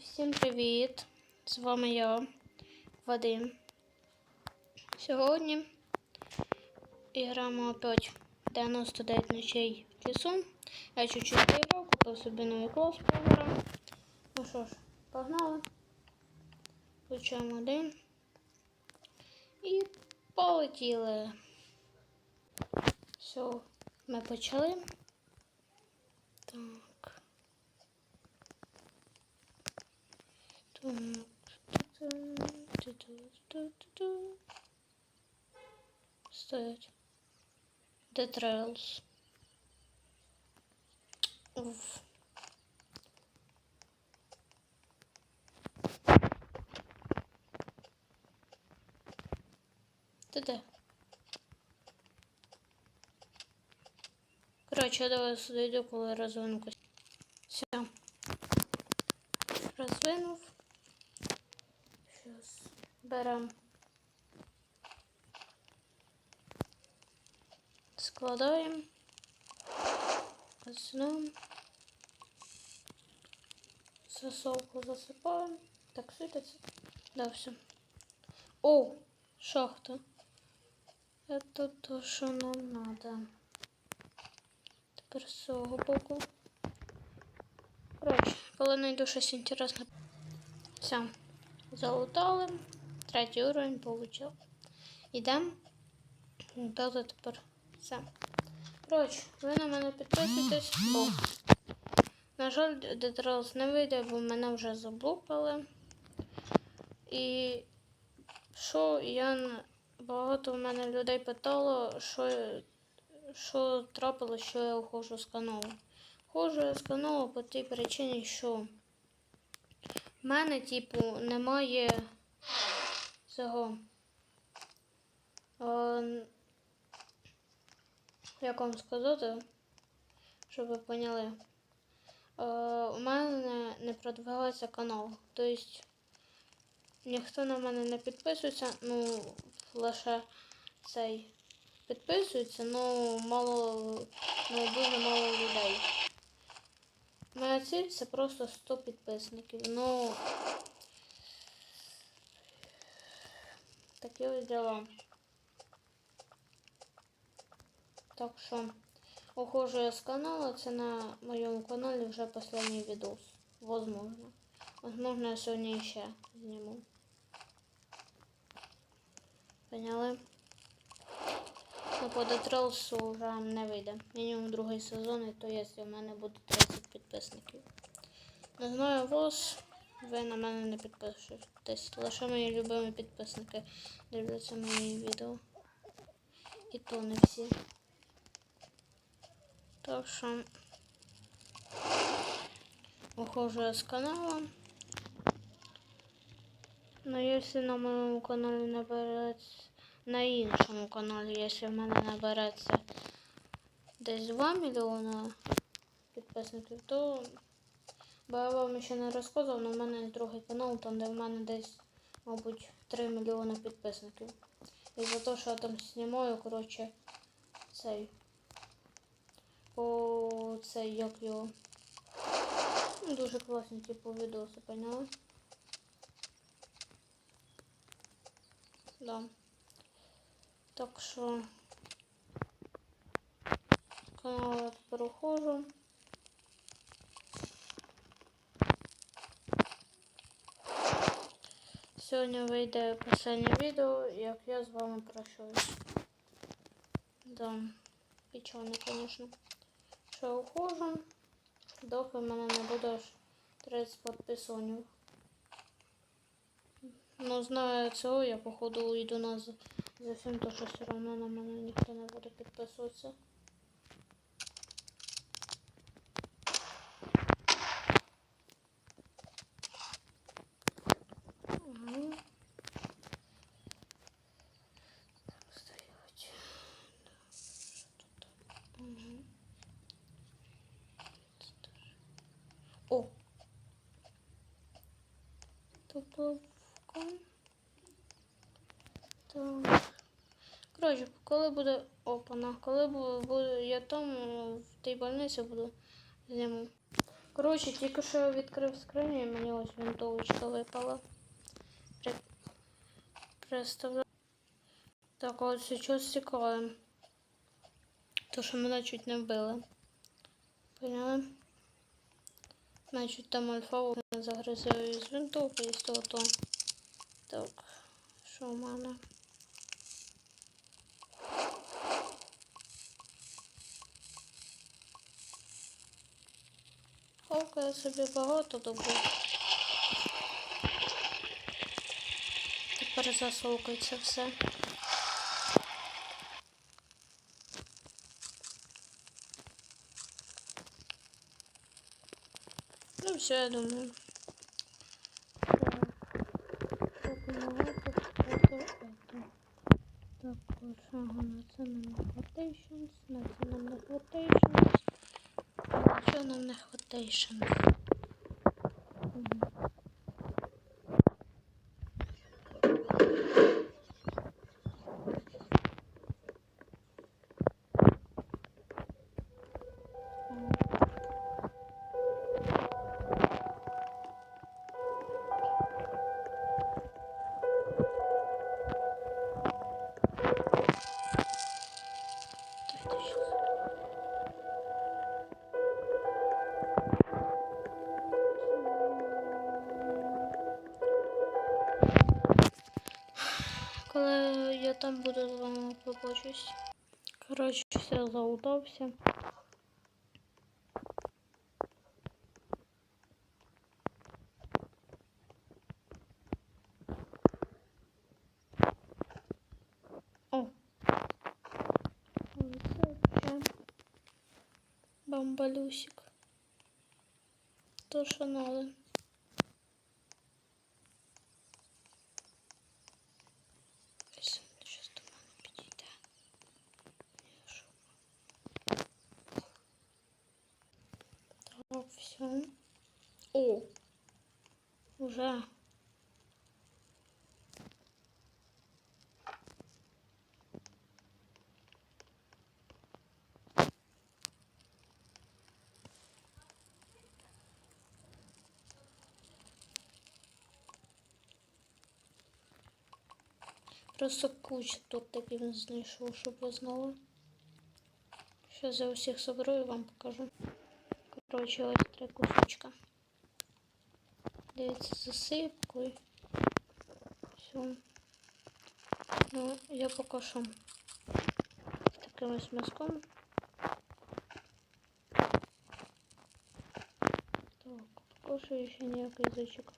Всім привіт! З вами я, Вадим. Сьогодні граємо опять 99 ночей в лісу. Я чуть-чуть поіграв, купив собі новий клас поіграв. Ну що ж, погнали. Включаємо один. І полетіли. Все, ми почали. Так. Стоять. The Trails. Уф. Ти де? Коротше, я давай сюди йду, коли розвину костюм. Все. Розвинув. Берем. Складаємо. Основ. Засовку засипаємо. Так, світиться. Да, все. О, шахта. Это то, що нам надо. Тепер з цього боку. Коротше, коли знайду щось інтересне. Все. Залутали. Третій уровень получив. Ідемо. Дати тепер все. Коротше, ви на мене підписуйтесь, бо, на жаль, Детрелс не вийде, бо мене вже заблокали. І що я багато в мене людей питало, що, що трапилось, що я ухожу з каналу. Хожу я з каналу по тій причині, що в мене, типу, немає цього. Е, як вам сказати, щоб ви поняли. Е, у мене не продвигається канал. Тобто ніхто на мене не підписується, ну, лише цей підписується, ну мало, ну дуже мало людей. Моя ціль це просто 100 підписників. Ну ось діла. Так що ухожу я з каналу. Це на моєму каналі вже останній відос. Возможно. Возможно, я сьогодні ще зніму. Поняли? Ну, по Детрелсу вже не вийде. Мінімум другий сезон, і то якщо в мене буде 30 підписників. Не знаю вас, ви на мене не підписуєтесь. Лише мої любимі підписники дивляться мої відео. І то не всі. Так що ухожу я з каналу. Ну, якщо на моєму каналі набереться, на іншому каналі, якщо в мене набереться десь 2 мільйона підписників, то бо я вам ще не розказував, але в мене є другий канал, там де в мене десь, мабуть, 3 мільйони підписників. І за те, що я там знімаю, коротше, цей по цей як його. Ну, Дуже класні типу відоси, поняли? Да. Так що з каналу я тепер. Сьогодні вийде останнє відео, як я з вами прощаюсь. Да, печально, звісно. Що ухожу, доки в мене не буде аж 30 підписонів. Ну, знаю цього, я походу йду на за то що все одно на мене ніхто не буде підписуватися. Угу. Так, стоять. Угу. О! Поплавка. Так. Коротше, коли буде опана, коли бу- буду я там в тій больниці буду зніму. Коротше, тільки що я відкрив скриню і мені ось винтовочка випала. При... Представляю. Так, от зараз цікавим. То, що мене чуть не вбили. Поняли? Значить, там альфа загрузив із винтовки і з того то. Так, що в мене? Ховка я собі багато добув. Тепер засовкається все. Ну, все, я думаю. Також, ага, національний quotations, національний quotations. Національний quotations. Там буду з вами побачусь. Коротше, все заудався. О! Це бамбалюсик. То, що надо. Ось, щас до мене підійде. Я що? Так, все. О! Уже. Просто куча тут таких знайшов, щоб ви знали. Сейчас я усіх соберу і вам покажу. Коротше, ось три кусочка. Дивіться, засипкою. Все. Ну, я покажу. З таким ось м'язком. Так, покажу ще ніякий язичок.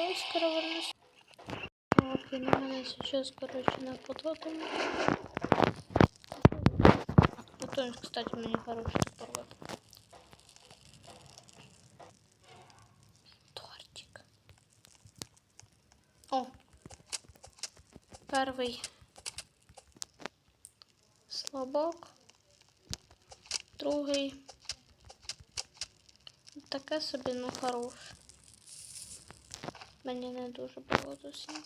Давай скоро вернусь. Так, и на меня сейчас, короче, на потом. Потом, кстати, мне хороший топор. Тортик. О! Перший слабок. Другий. Таке собі, ну хороше. Мені не дуже було до Пям.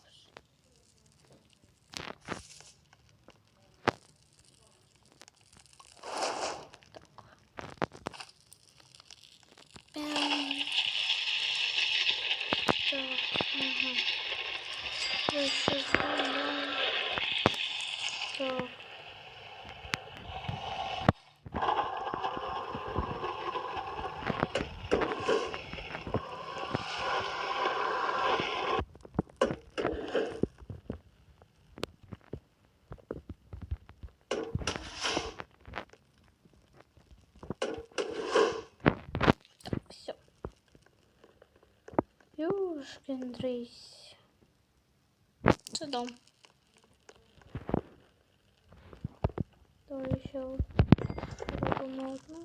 Спріндрись. Це дом. То ще робимо одну.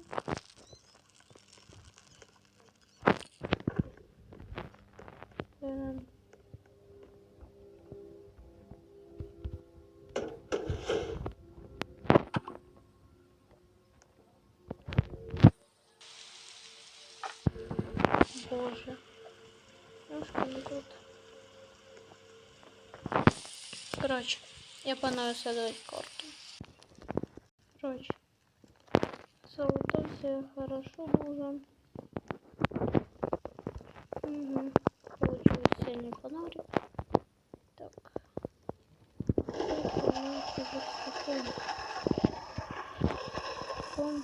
Короче, я планую создать карту. Короче. Золото все хорошо было. Угу. Получилось сильный фонарик. Так. Хом,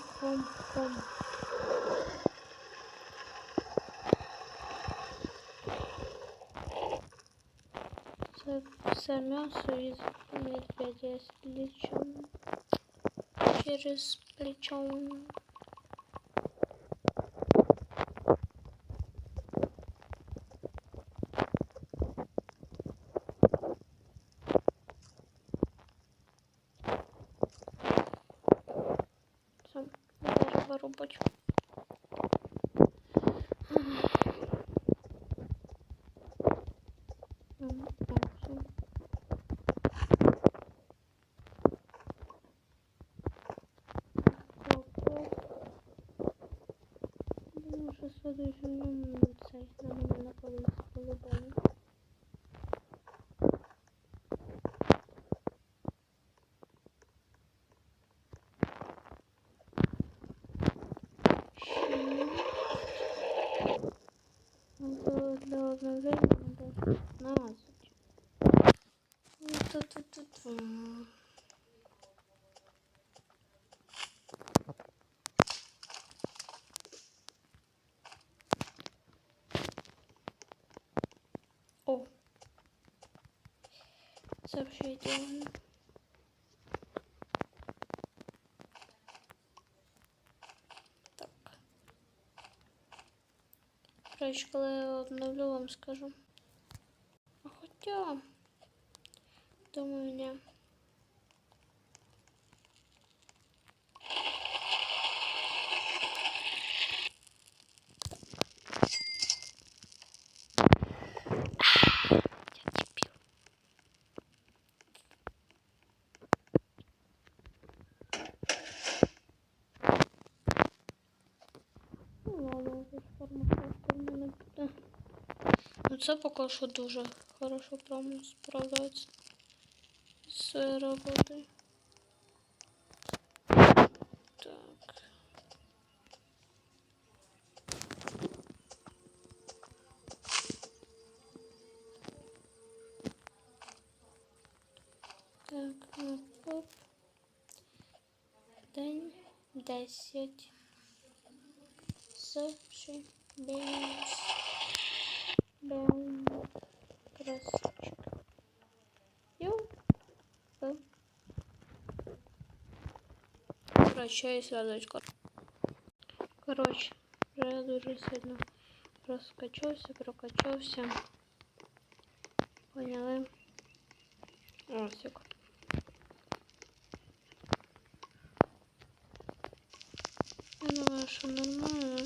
хом, хом. Це все м'ясо із медведя з плечом. Через плечо. Думаю, що Сообщение. Так. Короче, коли я обновлю, вам скажу. А Хотя, думаю, не. Ну це поки що дуже хорошо прямо справляється з своєю роботою. Так. Так, ну, оп. День десять. Суші, Бейс, бем, красочек. Йоу. Бем. Короче, я следует кор. Короче, вже дуже сильно розкачався, прокачався. Поняли? Ось як. Я думаю, що нормально.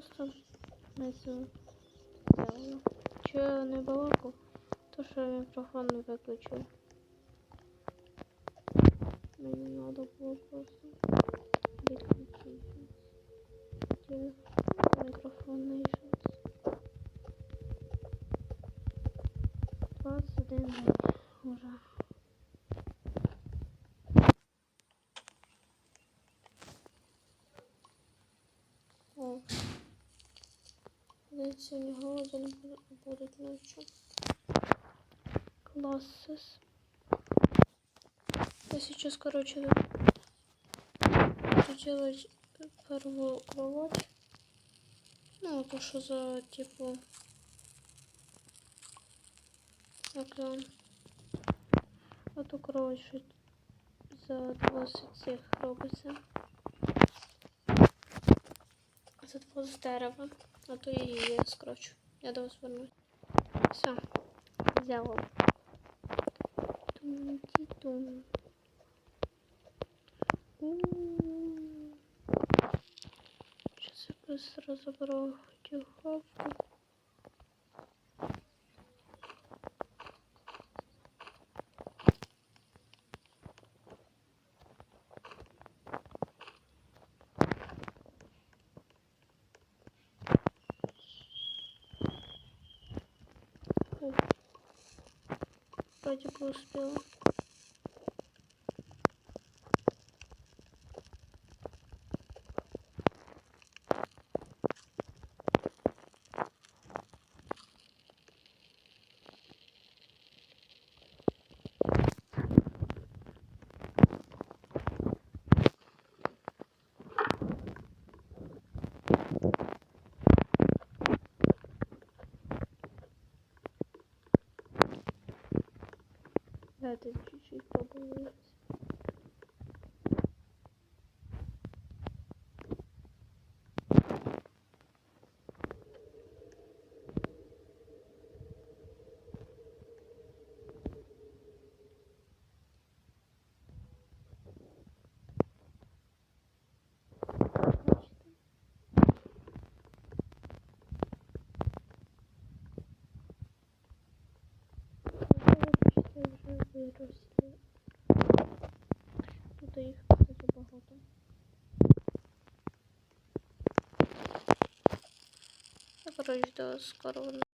Просто не зробила. Я не балаку, то що мікрофон не виключив. Мені треба було просто відключити. Телефон, мікрофонний шанс. 21 день. Ура. О. Десь сьогодні голоден бу- будуть ночі. Классис. Я сейчас, короче, буду делать первую кровать. Ну, то, что за, як он, эту кровать що за 20 цих робиться. За 20 дерева. А то я її скрочу. Я до вас вернусь. Все. Взяла. Тум-ті-тум. У-у-у. Сейчас я быстро заберу духовку. Вроде бы успела. Да, это чуть-чуть побылось. Почти вже виросли. Тут їх дуже багато. Я коротше до скоро